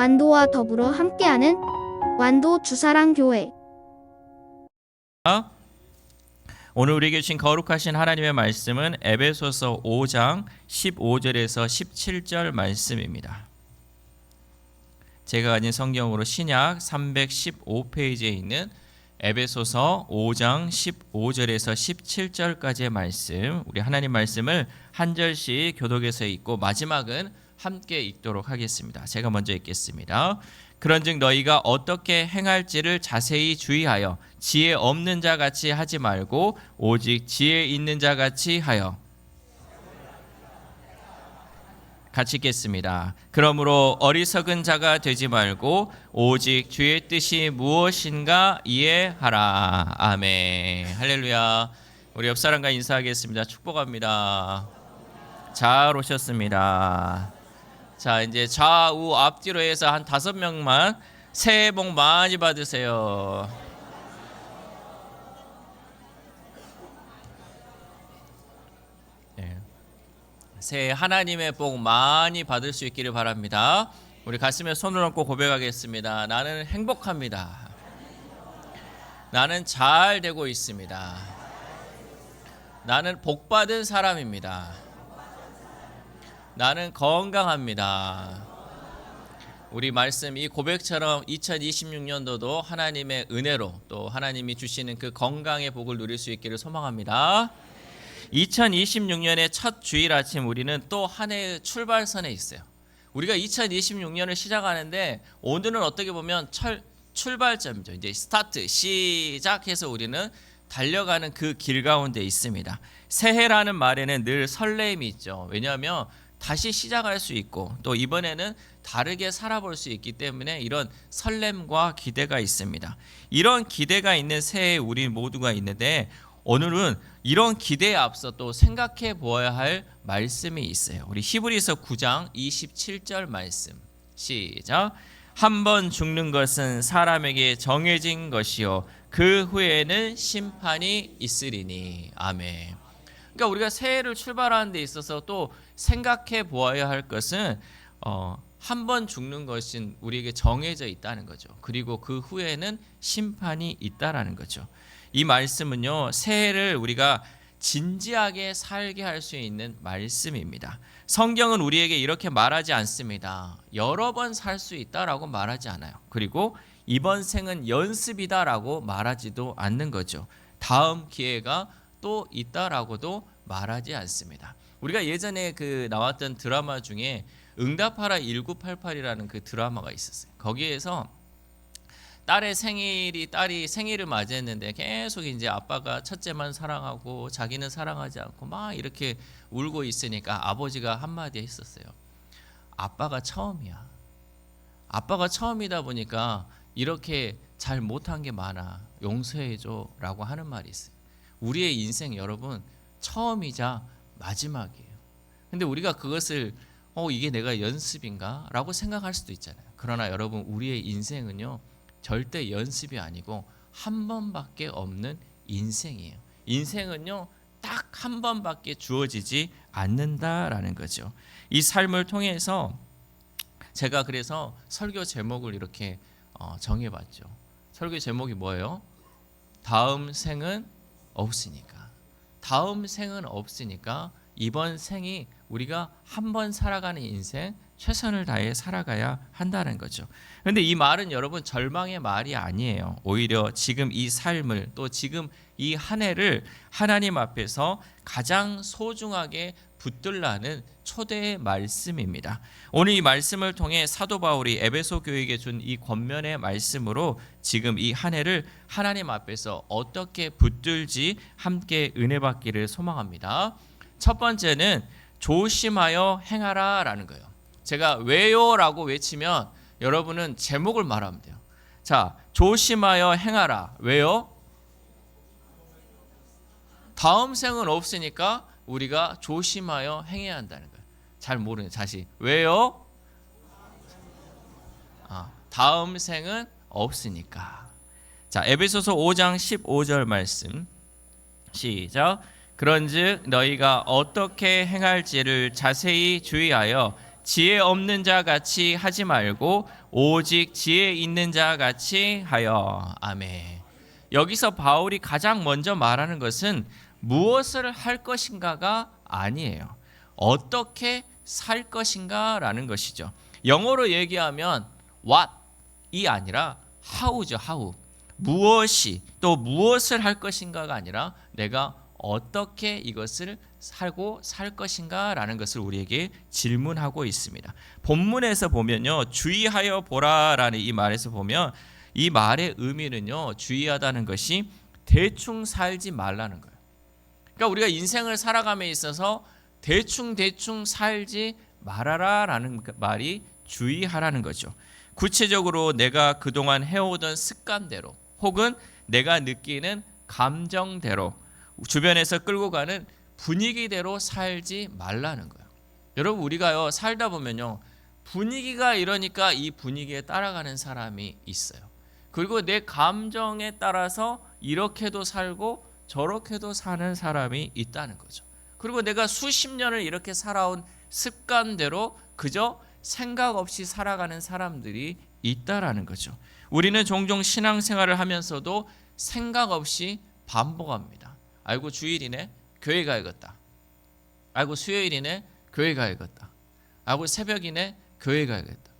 완도와 더불어 함께하는 완도 주사랑 교회 오늘 우리에게 주신 거룩하신 하나님의 말씀은 에베소서 5장 15절에서 17절 말씀입니다. 제가 가진 성경으로 신약 315페이지에 있는 에베소서 5장 15절에서 17절까지의 말씀, 우리 하나님 말씀을 한 절씩 교독해서 읽고 마지막은 함께 읽도록 하겠습니다. 제가 먼저 읽겠습니다. 그런즉 너희가 어떻게 행할지를 자세히 주의하여 지혜 없는 자 같이 하지 말고 오직 지혜 있는 자 같이 하여 같이 읽겠습니다. 그러므로 어리석은 자가 되지 말고 오직 주의 뜻이 무엇인가 이해하라. 아멘. 할렐루야. 우리 옆 사람과 인사하겠습니다. 축복합니다. 잘 오셨습니다. 자, 이제 좌우 앞뒤로 해서 한 다섯 명만 새해 복 많이 받으세요. 네. 새해 하나님의 복 많이 받을 수 있기를 바랍니다. 우리 가슴에 손을 얹고 고백하겠습니다. 나는 행복합니다. 나는 잘 되고 있습니다. 나는 복 받은 사람입니다. 나는 건강합니다. 우리 말씀 이 고백처럼 2026년도도 하나님의 은혜로 또 하나님이 주시는 그 건강의 복을 누릴 수 있기를 소망합니다. 2026년의 첫 주일 아침 우리는 또 한 해의 출발선에 있어요. 우리가 2026년을 시작하는데 오늘은 어떻게 보면 철, 출발점이죠. 이제 스타트 시작해서 우리는 달려가는 그 길 가운데 있습니다. 새해라는 말에는 늘 설레임이 있죠. 왜냐하면 다시 시작할 수 있고 또 이번에는 다르게 살아볼 수 있기 때문에 이런 설렘과 기대가 있습니다. 이런 기대가 있는 새해 우리 모두가 있는데 오늘은 이런 기대에 앞서 또 생각해 보아야 할 말씀이 있어요. 우리 히브리서 9장 27절 말씀. 시작. 한 번 죽는 것은 사람에게 정해진 것이요 그 후에는 심판이 있으리니. 아멘. 그러니까 우리가 새해를 출발하는 데 있어서 또 생각해 보아야 할 것은 어, 한 번 죽는 것은 우리에게 정해져 있다는 거죠. 그리고 그 후에는 심판이 있다라는 거죠. 이 말씀은요 새해를 우리가 진지하게 살게 할 수 있는 말씀입니다. 성경은 우리에게 이렇게 말하지 않습니다. 여러 번 살 수 있다라고 말하지 않아요. 그리고 이번 생은 연습이다라고 말하지도 않는 거죠. 다음 기회가 또 있다라고도 말하지 않습니다. 우리가 예전에 그 나왔던 드라마 중에 응답하라 1988이라는 그 드라마가 있었어요. 거기에서 딸의 생일이 딸이 생일을 맞이했는데 계속 이제 아빠가 첫째만 사랑하고 자기는 사랑하지 않고 막 이렇게 울고 있으니까 아버지가 한마디 했었어요. 아빠가 처음이야. 아빠가 처음이다 보니까 이렇게 잘 못한 게 많아. 용서해줘라고 하는 말이 있어요. 우리의 인생 여러분 처음이자 마지막이에요. 근데 우리가 그것을 어 이게 내가 연습인가라고 생각할 수도 있잖아요. 그러나 여러분 우리의 인생은요 절대 연습이 아니고 한 번밖에 없는 인생이에요. 인생은요 딱 한 번밖에 주어지지 않는다라는 거죠. 이 삶을 통해서 제가 그래서 설교 제목을 이렇게 어, 정해봤죠. 설교 제목이 뭐예요? 다음 생은 없으니까. 다음 생은 없으니까 이번 생이 우리가 한 번 살아가는 인생 최선을 다해 살아가야 한다는 거죠. 그런데 이 말은 여러분 절망의 말이 아니에요. 오히려 지금 이 삶을 또 지금 이 한 해를 하나님 앞에서 가장 소중하게 붙들라는 초대의 말씀입니다. 오늘 이 말씀을 통해 사도 바울이 에베소 교회에게 준 이 권면의 말씀으로 지금 이 한 해를 하나님 앞에서 어떻게 붙들지 함께 은혜 받기를 소망합니다. 첫 번째는 조심하여 행하라 라는 거예요. 제가 왜요 라고 외치면 여러분은 제목을 말하면 돼요. 자, 조심하여 행하라. 왜요? 다음 생은 없으니까 우리가 조심하여 행해야 한다는 거예요. 잘 모르는 자식. 왜요? 아, 다음 생은 없으니까. 자, 에베소서 5장 15절 말씀. 시작. 그런즉 너희가 어떻게 행할지를 자세히 주의하여 지혜 없는 자 같이 하지 말고 오직 지혜 있는 자 같이 하여 아멘. 여기서 바울이 가장 먼저 말하는 것은 무엇을 할 것인가가 아니에요. 어떻게 살 것인가라는 것이죠. 영어로 얘기하면 what이 아니라 how죠, how. 무엇이 또 무엇을 할 것인가가 아니라 내가 어떻게 이것을 살고 살 것인가라는 것을 우리에게 질문하고 있습니다. 본문에서 보면요. 주의하여 보라라는 이 말에서 보면 이 말의 의미는요. 주의하다는 것이 대충 살지 말라는 거예요. 그러니까 우리가 인생을 살아감에 있어서 대충 대충 살지 말아라라는 그 말이 주의하라는 거죠. 구체적으로 내가 그동안 해오던 습관대로 혹은 내가 느끼는 감정대로 주변에서 끌고 가는 분위기대로 살지 말라는 거예요. 여러분 우리가요 살다 보면요 분위기가 이러니까 이 분위기에 따라가는 사람이 있어요. 그리고 내 감정에 따라서 이렇게도 살고 저렇게도 사는 사람이 있다는 거죠. 그리고 내가 수십 년을 이렇게 살아온 습관대로 그저 생각 없이 살아가는 사람들이 있다라는 거죠. 우리는 종종 신앙생활을 하면서도 생각 없이 반복합니다. 아이고 주일이네 교회 가야겠다. 아이고 수요일이네 교회 가야겠다. 아이고 새벽이네 교회 가야겠다.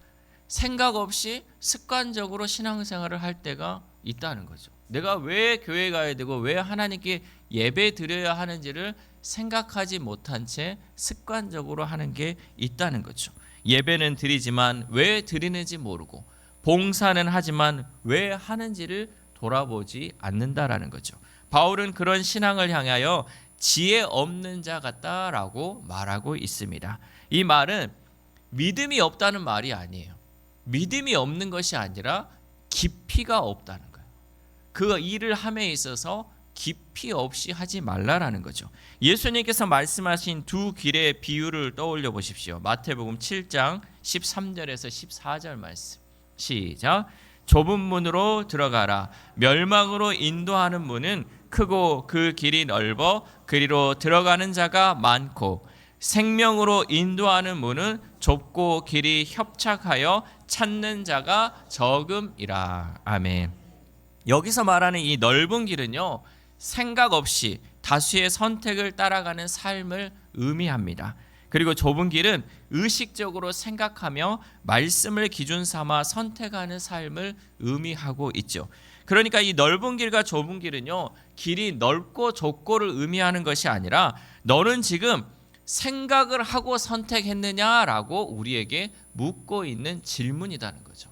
생각 없이 습관적으로 신앙생활을 할 때가 있다는 거죠. 내가 왜 교회 가야 되고 왜 하나님께 예배 드려야 하는지를 생각하지 못한 채 습관적으로 하는 게 있다는 거죠. 예배는 드리지만 왜 드리는지 모르고 봉사는 하지만 왜 하는지를 돌아보지 않는다라는 거죠. 바울은 그런 신앙을 향하여 지혜 없는 자 같다라고 말하고 있습니다. 이 말은 믿음이 없다는 말이 아니에요. 믿음이 없는 것이 아니라 깊이가 없다는 거예요. 그 일을 함에 있어서 깊이 없이 하지 말라라는 거죠. 예수님께서 말씀하신 두 길의 비유를 떠올려 보십시오. 마태복음 7장 13절에서 14절 말씀. 시작. 좁은 문으로 들어가라. 멸망으로 인도하는 문은 크고 그 길이 넓어 그리로 들어가는 자가 많고 생명으로 인도하는 문은 좁고 길이 협착하여 찾는 자가 적음이라. 아멘. 여기서 말하는 이 넓은 길은요. 생각 없이 다수의 선택을 따라가는 삶을 의미합니다. 그리고 좁은 길은 의식적으로 생각하며 말씀을 기준 삼아 선택하는 삶을 의미하고 있죠. 그러니까 이 넓은 길과 좁은 길은요. 길이 넓고 좁고를 의미하는 것이 아니라 너는 지금 생각을 하고 선택했느냐라고 우리에게 묻고 있는 질문이라는 거죠.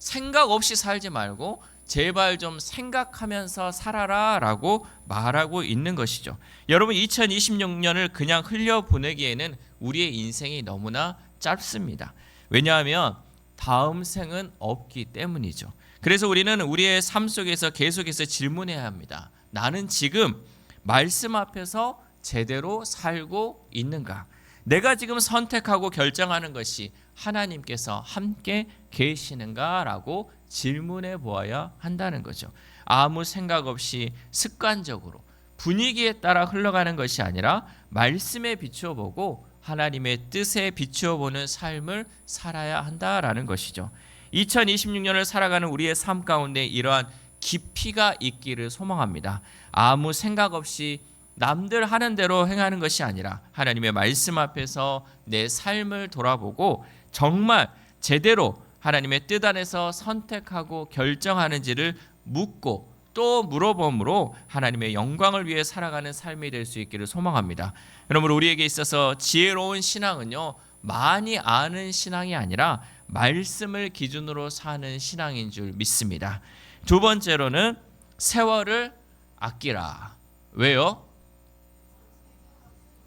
생각 없이 살지 말고 제발 좀 생각하면서 살아라 라고 말하고 있는 것이죠. 여러분 2026년을 그냥 흘려 보내기에는 우리의 인생이 너무나 짧습니다. 왜냐하면 다음 생은 없기 때문이죠. 그래서 우리는 우리의 삶 속에서 계속해서 질문해야 합니다. 나는 지금 말씀 앞에서 제대로 살고 있는가? 내가 지금 선택하고 결정하는 것이 하나님께서 함께 계시는가라고 질문해 보아야 한다는 거죠. 아무 생각 없이 습관적으로 분위기에 따라 흘러가는 것이 아니라 말씀에 비추어 보고 하나님의 뜻에 비추어 보는 삶을 살아야 한다라는 것이죠. 2026년을 살아가는 우리의 삶 가운데 이러한 깊이가 있기를 소망합니다. 아무 생각 없이 남들 하는 대로 행하는 것이 아니라 하나님의 말씀 앞에서 내 삶을 돌아보고 정말 제대로 하나님의 뜻 안에서 선택하고 결정하는지를 묻고 또 물어봄으로 하나님의 영광을 위해 살아가는 삶이 될 수 있기를 소망합니다. 여러분 우리에게 있어서 지혜로운 신앙은요 많이 아는 신앙이 아니라 말씀을 기준으로 사는 신앙인 줄 믿습니다. 두 번째로는 세월을 아끼라. 왜요?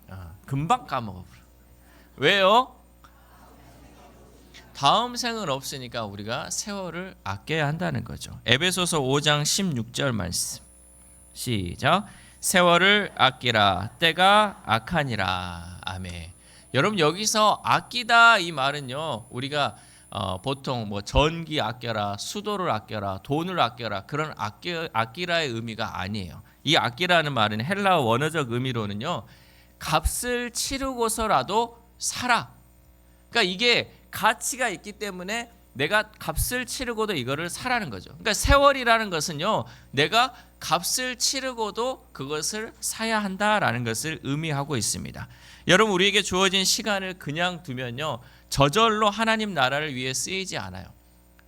아, 금방 까먹어. 왜요? 다음 생은 없으니까 우리가 세월을 아껴야 한다는 거죠. 에베소서 5장 16절 말씀. 시작. 세월을 아끼라 때가 악하니라. 아멘. 여러분 여기서 아끼다 이 말은요. 우리가 어, 보통 뭐 전기 아껴라, 수도를 아껴라, 돈을 아껴라 그런 아껴 아끼라의 의미가 아니에요. 이 아끼라는 말은 헬라어 원어적 의미로는요. 값을 치르고서라도 살아. 그러니까 이게 가치가 있기 때문에 내가 값을 치르고도 이거를 사라는 거죠. 그러니까 세월이라는 것은요, 내가 값을 치르고도 그것을 사야 한다라는 것을 의미하고 있습니다. 여러분 우리에게 주어진 시간을 그냥 두면요, 저절로 하나님 나라를 위해 쓰이지 않아요.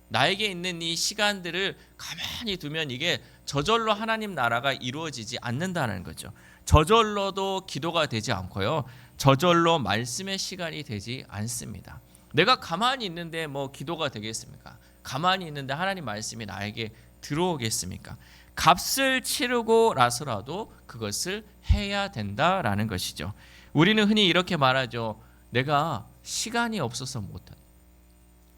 나에게 있는 이 시간들을 가만히 두면 이게 저절로 하나님 나라가 이루어지지 않는다는 거죠. 저절로도 기도가 되지 않고요. 저절로 말씀의 시간이 되지 않습니다. 내가 가만히 있는데 뭐 기도가 되겠습니까? 가만히 있는데 하나님 말씀이 나에게 들어오겠습니까? 값을 치르고 나서라도 그것을 해야 된다라는 것이죠. 우리는 흔히 이렇게 말하죠. 내가 시간이 없어서 못한다.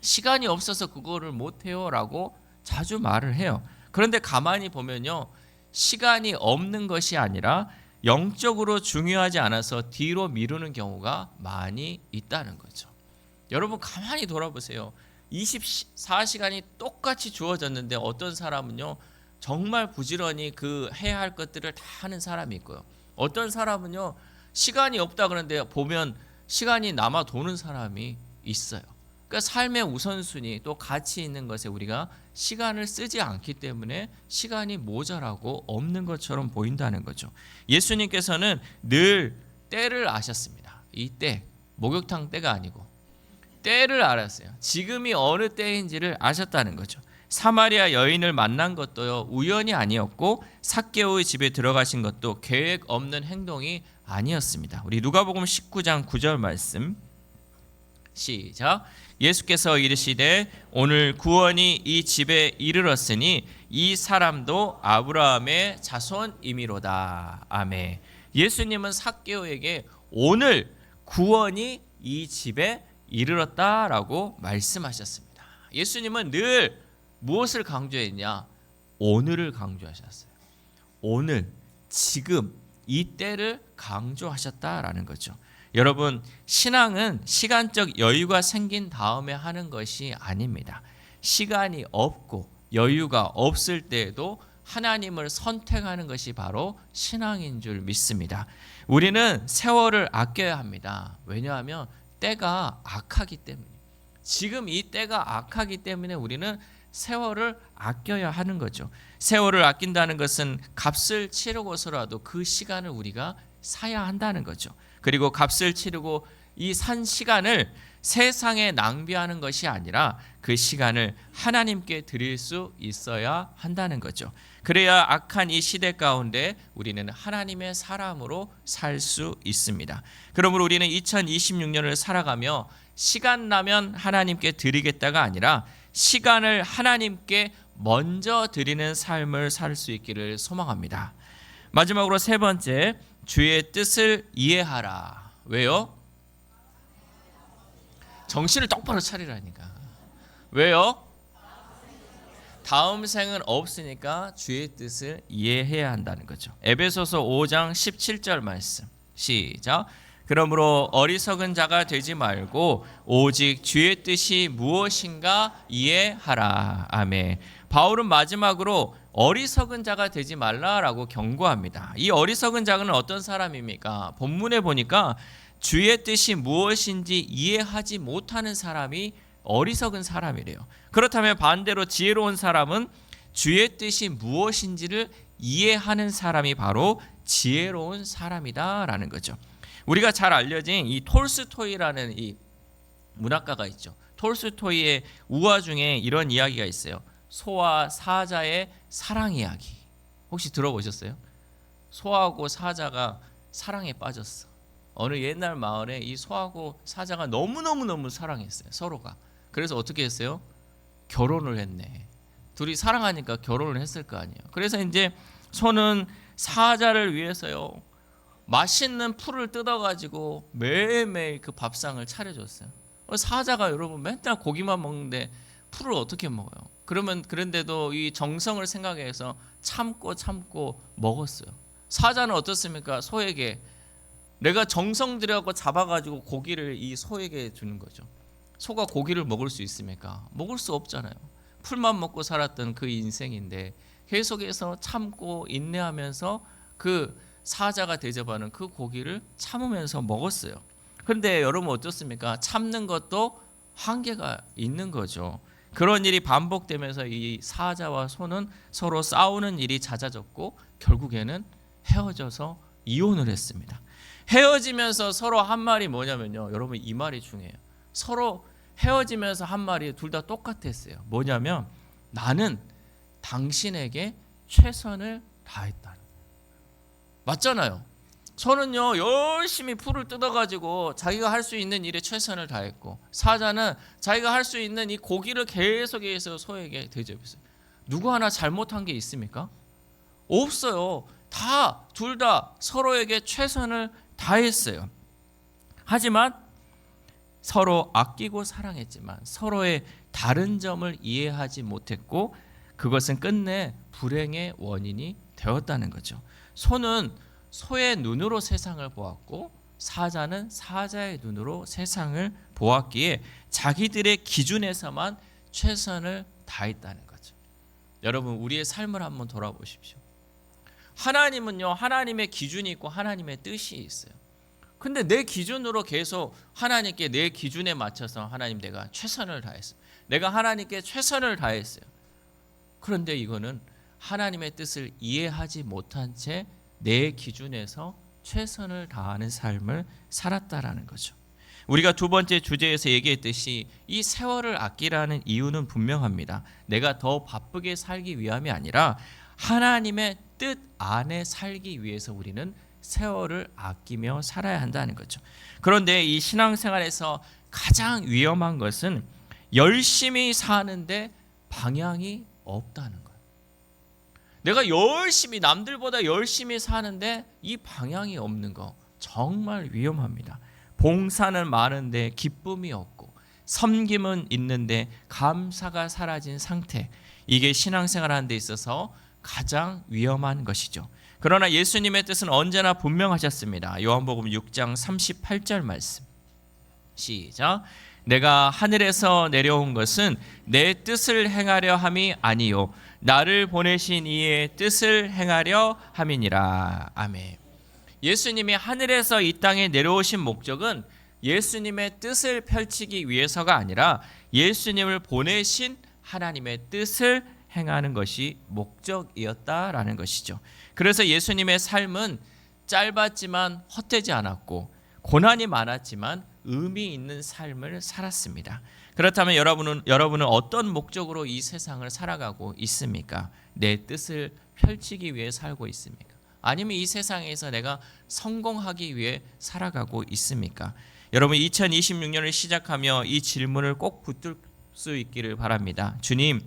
시간이 없어서 그거를 못해요라고 자주 말을 해요. 그런데 가만히 보면요. 시간이 없는 것이 아니라 영적으로 중요하지 않아서 뒤로 미루는 경우가 많이 있다는 거죠. 여러분 가만히 돌아보세요. 24시간이 똑같이 주어졌는데 어떤 사람은요. 정말 부지런히 그 해야 할 것들을 다 하는 사람이 있고요. 어떤 사람은요. 시간이 없다 그러는데 보면 시간이 남아 도는 사람이 있어요. 그러니까 삶의 우선순위 또 가치 있는 것에 우리가 시간을 쓰지 않기 때문에 시간이 모자라고 없는 것처럼 보인다는 거죠. 예수님께서는 늘 때를 아셨습니다. 이 때, 목욕탕 때가 아니고 때를 알았어요. 지금이 어느 때인지를 아셨다는 거죠. 사마리아 여인을 만난 것도요 우연이 아니었고 삭개오의 집에 들어가신 것도 계획 없는 행동이 아니었습니다. 우리 누가복음 19장 9절 말씀 시작. 예수께서 이르시되 오늘 구원이 이 집에 이르렀으니 이 사람도 아브라함의 자손이미로다. 아멘. 예수님은 삭개오에게 오늘 구원이 이 집에 이르렀다라고 말씀하셨습니다. 예수님은 늘 무엇을 강조했냐? 오늘을 강조하셨어요. 오늘, 지금, 이 때를 강조하셨다라는 거죠. 여러분, 신앙은 시간적 여유가 생긴 다음에 하는 것이 아닙니다. 시간이 없고 여유가 없을 때에도 하나님을 선택하는 것이 바로 신앙인 줄 믿습니다. 우리는 세월을 아껴야 합니다. 왜냐하면 때가 악하기 때문에. 지금 이 때가 악하기 때문에 우리는 세월을 아껴야 하는 거죠. 세월을 아낀다는 것은 값을 치르고서라도 그 시간을 우리가 사야 한다는 거죠. 그리고 값을 치르고 이 산 시간을 세상에 낭비하는 것이 아니라 그 시간을 하나님께 드릴 수 있어야 한다는 거죠. 그래야 악한 이 시대 가운데 우리는 하나님의 사람으로 살 수 있습니다. 그러므로 우리는 2026년을 살아가며 시간 나면 하나님께 드리겠다가 아니라 시간을 하나님께 먼저 드리는 삶을 살 수 있기를 소망합니다. 마지막으로 세 번째 주의 뜻을 이해하라. 왜요? 정신을 똑바로 차리라니까. 왜요? 다음 생은 없으니까 주의 뜻을 이해해야 한다는 거죠. 에베소서 5장 17절 말씀. 시작. 그러므로 어리석은 자가 되지 말고 오직 주의 뜻이 무엇인가 이해하라. 아멘. 바울은 마지막으로 어리석은 자가 되지 말라라고 경고합니다. 이 어리석은 자는 어떤 사람입니까? 본문에 보니까 주의 뜻이 무엇인지 이해하지 못하는 사람이 어리석은 사람이래요. 그렇다면 반대로 지혜로운 사람은 주의 뜻이 무엇인지를 이해하는 사람이 바로 지혜로운 사람이다라는 거죠. 우리가 잘 알려진 이 톨스토이라는 이 문학가가 있죠. 톨스토이의 우화 중에 이런 이야기가 있어요. 소와 사자의 사랑 이야기. 혹시 들어보셨어요? 소하고 사자가 사랑에 빠졌어. 어느 옛날 마을에 이 소하고 사자가 너무너무너무 사랑했어요. 서로가. 그래서 어떻게 했어요? 결혼을 했네. 둘이 사랑하니까 결혼을 했을 거 아니에요. 그래서 이제 소는 사자를 위해서요. 맛있는 풀을 뜯어가지고 매일매일 그 밥상을 차려줬어요. 사자가 여러분 맨날 고기만 먹는데 풀을 어떻게 먹어요? 그러면 그런데도 이 정성을 생각해서 참고 참고 먹었어요. 사자는 어떻습니까? 소에게 내가 정성 들여고 잡아가지고 고기를 이 소에게 주는 거죠. 소가 고기를 먹을 수 있습니까? 먹을 수 없잖아요. 풀만 먹고 살았던 그 인생인데 계속해서 참고 인내하면서 그 사자가 대접하는 그 고기를 참으면서 먹었어요. 그런데 여러분 어떻습니까? 참는 것도 한계가 있는 거죠. 그런 일이 반복되면서 이 사자와 소는 서로 싸우는 일이 잦아졌고 결국에는 헤어져서 이혼을 했습니다. 헤어지면서 서로 한 말이 뭐냐면요. 여러분 이 말이 중요해요. 서로 헤어지면서 한 말이 둘 다 똑같았어요. 뭐냐면 나는 당신에게 최선을 다했다. 맞잖아요. 소는요 열심히 풀을 뜯어가지고 자기가 할 수 있는 일에 최선을 다했고 사자는 자기가 할 수 있는 이 고기를 계속해서 소에게 대접했어요. 누구 하나 잘못한 게 있습니까? 없어요. 다 둘 다 서로에게 최선을 다했어요. 하지만 서로 아끼고 사랑했지만 서로의 다른 점을 이해하지 못했고 그것은 끝내 불행의 원인이 되었다는 거죠. 소는 소의 눈으로 세상을 보았고 사자는 사자의 눈으로 세상을 보았기에 자기들의 기준에서만 최선을 다했다는 거죠. 여러분 우리의 삶을 한번 돌아보십시오. 하나님은요 하나님의 기준이 있고 하나님의 뜻이 있어요. 근데 내 기준으로 계속 하나님께 내 기준에 맞춰서 하나님 내가 최선을 다했어. 내가 하나님께 최선을 다했어요. 그런데 이거는 하나님의 뜻을 이해하지 못한 채 내 기준에서 최선을 다하는 삶을 살았다라는 거죠. 우리가 두 번째 주제에서 얘기했듯이 이 세월을 아끼라는 이유는 분명합니다. 내가 더 바쁘게 살기 위함이 아니라 하나님의 뜻 안에 살기 위해서 우리는 세월을 아끼며 살아야 한다는 거죠. 그런데 이 신앙생활에서 가장 위험한 것은 열심히 사는데 방향이 없다는 거예요. 내가 열심히 남들보다 열심히 사는데 이 방향이 없는 거 정말 위험합니다. 봉사는 많은데 기쁨이 없고 섬김은 있는데 감사가 사라진 상태. 이게 신앙생활 하는 데 있어서 가장 위험한 것이죠. 그러나 예수님의 뜻은 언제나 분명하셨습니다. 요한복음 6장 38절 말씀. 시작. 내가 하늘에서 내려온 것은 내 뜻을 행하려 함이 아니요 나를 보내신 이의 뜻을 행하려 함이니라. 아멘. 예수님이 하늘에서 이 땅에 내려오신 목적은 예수님의 뜻을 펼치기 위해서가 아니라 예수님을 보내신 하나님의 뜻을 행하는 것이 목적이었다라는 것이죠. 그래서 예수님의 삶은 짧았지만 헛되지 않았고 고난이 많았지만 의미 있는 삶을 살았습니다. 그렇다면 여러분은 여러분은 어떤 목적으로 이 세상을 살아가고 있습니까? 내 뜻을 펼치기 위해 살고 있습니까? 아니면 이 세상에서 내가 성공하기 위해 살아가고 있습니까? 여러분 2026년을 시작하며 이 질문을 꼭 붙들 수 있기를 바랍니다. 주님,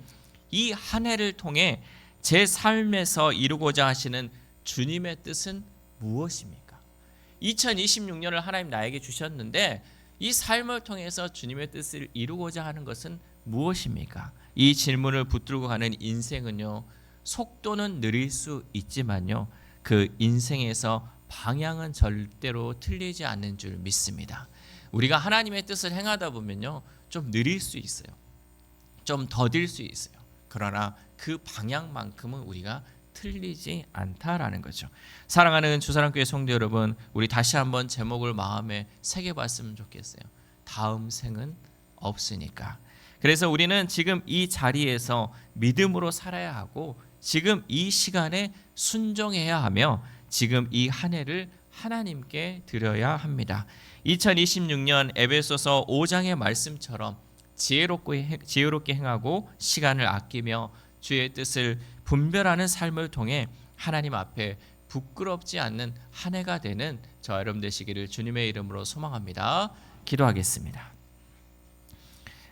이 한 해를 통해 제 삶에서 이루고자 하시는 주님의 뜻은 무엇입니까? 2026년을 하나님 나에게 주셨는데 이 삶을 통해서 주님의 뜻을 이루고자 하는 것은 무엇입니까? 이 질문을 붙들고 가는 인생은요. 속도는 느릴 수 있지만요. 그 인생에서 방향은 절대로 틀리지 않는 줄 믿습니다. 우리가 하나님의 뜻을 행하다 보면요. 좀 느릴 수 있어요. 좀 더딜 수 있어요. 그러나 그 방향만큼은 우리가 틀리지 않다라는 거죠. 사랑하는 주사랑교회 성도 여러분, 우리 다시 한번 제목을 마음에 새겨 봤으면 좋겠어요. 다음 생은 없으니까. 그래서 우리는 지금 이 자리에서 믿음으로 살아야 하고 지금 이 시간에 순종해야 하며 지금 이 한 해를 하나님께 드려야 합니다. 2026년 에베소서 5장의 말씀처럼 지혜롭게 지혜롭게 행하고 시간을 아끼며 주의 뜻을 분별하는 삶을 통해 하나님 앞에 부끄럽지 않는 한 해가 되는 저 여러분 되시기를 주님의 이름으로 소망합니다. 기도하겠습니다.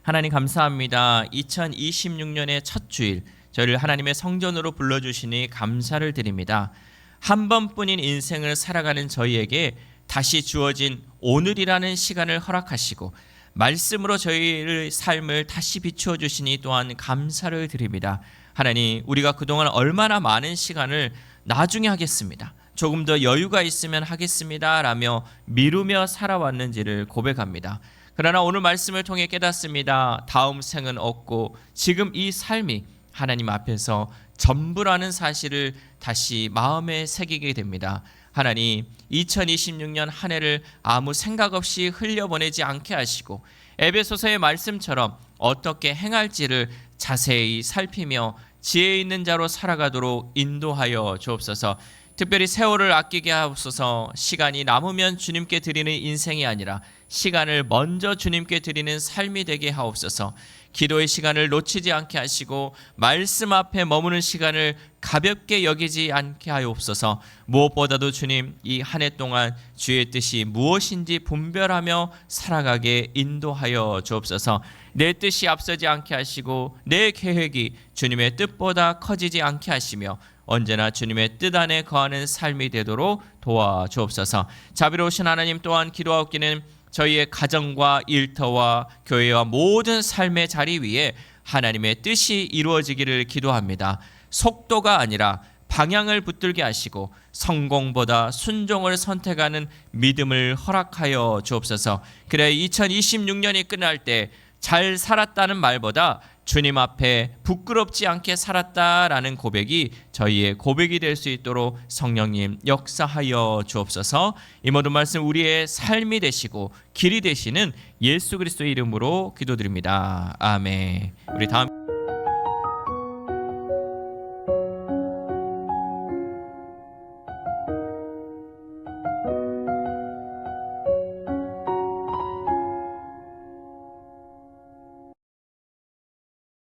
하나님 감사합니다. 2026년의 첫 주일 저희를 하나님의 성전으로 불러 주시니 감사를 드립니다. 한 번뿐인 인생을 살아가는 저희에게 다시 주어진 오늘이라는 시간을 허락하시고 말씀으로 저희를 삶을 다시 비추어 주시니 또한 감사를 드립니다. 하나님, 우리가 그동안 얼마나 많은 시간을 나중에 하겠습니다. 조금 더 여유가 있으면 하겠습니다. 라며 미루며 살아왔는지를 고백합니다. 그러나 오늘 말씀을 통해 깨닫습니다. 다음 생은 없고 지금 이 삶이 하나님 앞에서 전부라는 사실을 다시 마음에 새기게 됩니다. 하나님, 2026년 한 해를 아무 생각 없이 흘려보내지 않게 하시고 에베소서의 말씀처럼 어떻게 행할지를 자세히 살피며 지혜 있는 자로 살아가도록 인도하여 주옵소서. 특별히 세월을 아끼게 하옵소서. 시간이 남으면 주님께 드리는 인생이 아니라 시간을 먼저 주님께 드리는 삶이 되게 하옵소서. 기도의 시간을 놓치지 않게 하시고 말씀 앞에 머무는 시간을 가볍게 여기지 않게 하옵소서. 무엇보다도 주님 이 한 해 동안 주의 뜻이 무엇인지 분별하며 살아가게 인도하여 주옵소서. 내 뜻이 앞서지 않게 하시고 내 계획이 주님의 뜻보다 커지지 않게 하시며 언제나 주님의 뜻 안에 거하는 삶이 되도록 도와주옵소서. 자비로우신 하나님 또한 기도하옵기는 저희의 가정과 일터와 교회와 모든 삶의 자리 위에 하나님의 뜻이 이루어지기를 기도합니다. 속도가 아니라 방향을 붙들게 하시고 성공보다 순종을 선택하는 믿음을 허락하여 주옵소서. 그래 2026년이 끝날 때 잘 살았다는 말보다 주님 앞에 부끄럽지 않게 살았다라는 고백이 저희의 고백이 될 수 있도록 성령님 역사하여 주옵소서. 이 모든 말씀 우리의 삶이 되시고 길이 되시는 예수 그리스도의 이름으로 기도드립니다. 아멘. 우리 다음